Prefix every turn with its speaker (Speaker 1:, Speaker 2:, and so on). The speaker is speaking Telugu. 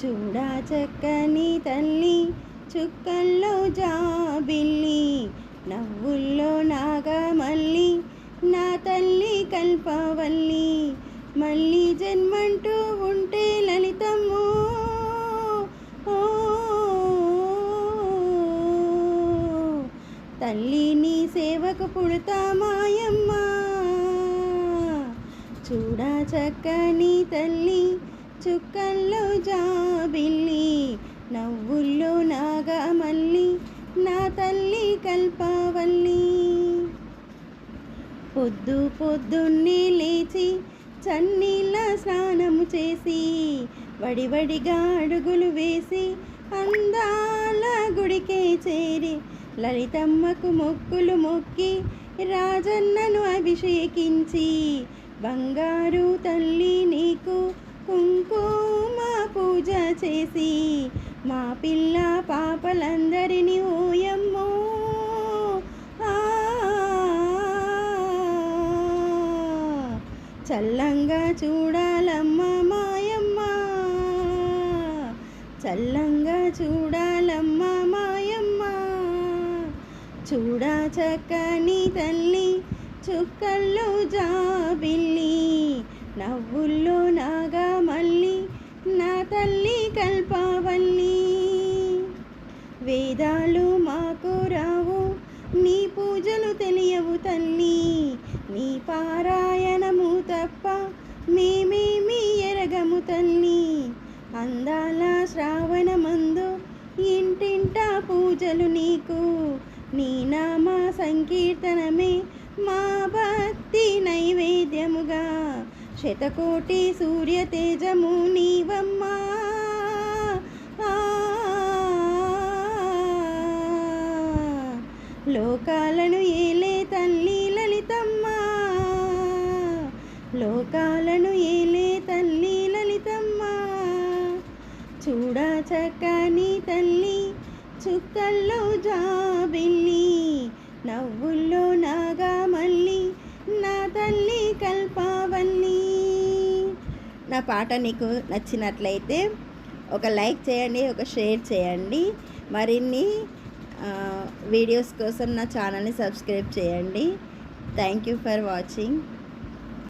Speaker 1: చూడా చక్కని తల్లి చుక్కల్లో జాబిల్లి నవ్వుల్లో నాగమల్లి నా తల్లి కల్పవల్లి మళ్ళీ జన్మంటూ ఉంటే లలితమ్మో. ఓ, తల్లి నీ సేవకు పుడతా మాయమ్మ చూడా చక్కని తల్లి చుక్కల్లో జాబిల్లి నవ్వుల్లో నాగమల్లి నా తల్లి కల్పవల్లి. పొద్దు పొద్దున్నే లేచి చన్నీళ్ళ స్నానము చేసి వడివడిగా అడుగులు వేసి అందాల గుడికే చేరి లలితమ్మకు మొక్కులు మొక్కి రాజన్నను అభిషేకించి బంగారు తల్లి నీకు కుంకుమ పూజ చేసి మా పిల్ల పాపలందరినీ ఓయమ్మో. ఆ, చల్లంగా చూడాలమ్మ మాయమ్మ. చల్లంగా చూడాలమ్మ మాయమ్మ. చూడా చక్కని తల్లి చుక్కల్లో జాబిల్లి నవ్వుల్లో కల్పవల్లి. వేదాలు మాకు రావు నీ పూజలు తెలియవు తల్లి. నీ పారాయణము తప్ప మేమేమి ఎరగము తల్లి. అందాల శ్రావణమందు ఇంటింటా పూజలు నీకు. నీ నామ సంకీర్తనమే మా భక్తి నైవేద్యముగా. శతకోటి సూర్య తేజము నీవమ్మా. ఆ, లోకాలను ఏలే తల్లి లలితమ్మ. లోకాలను ఏలే తల్లి లలితమ్మ. చూడా చక్కని తల్లి చుక్కల్లో జాబిల్లి. పాట నీకు నచ్చినట్లయితే ఒక లైక్ చేయండి ఒక షేర్ చేయండి. మరిన్ని వీడియోస్ కోసం నా ఛానల్ని సబ్స్క్రైబ్ చేయండి. Thank you for watching.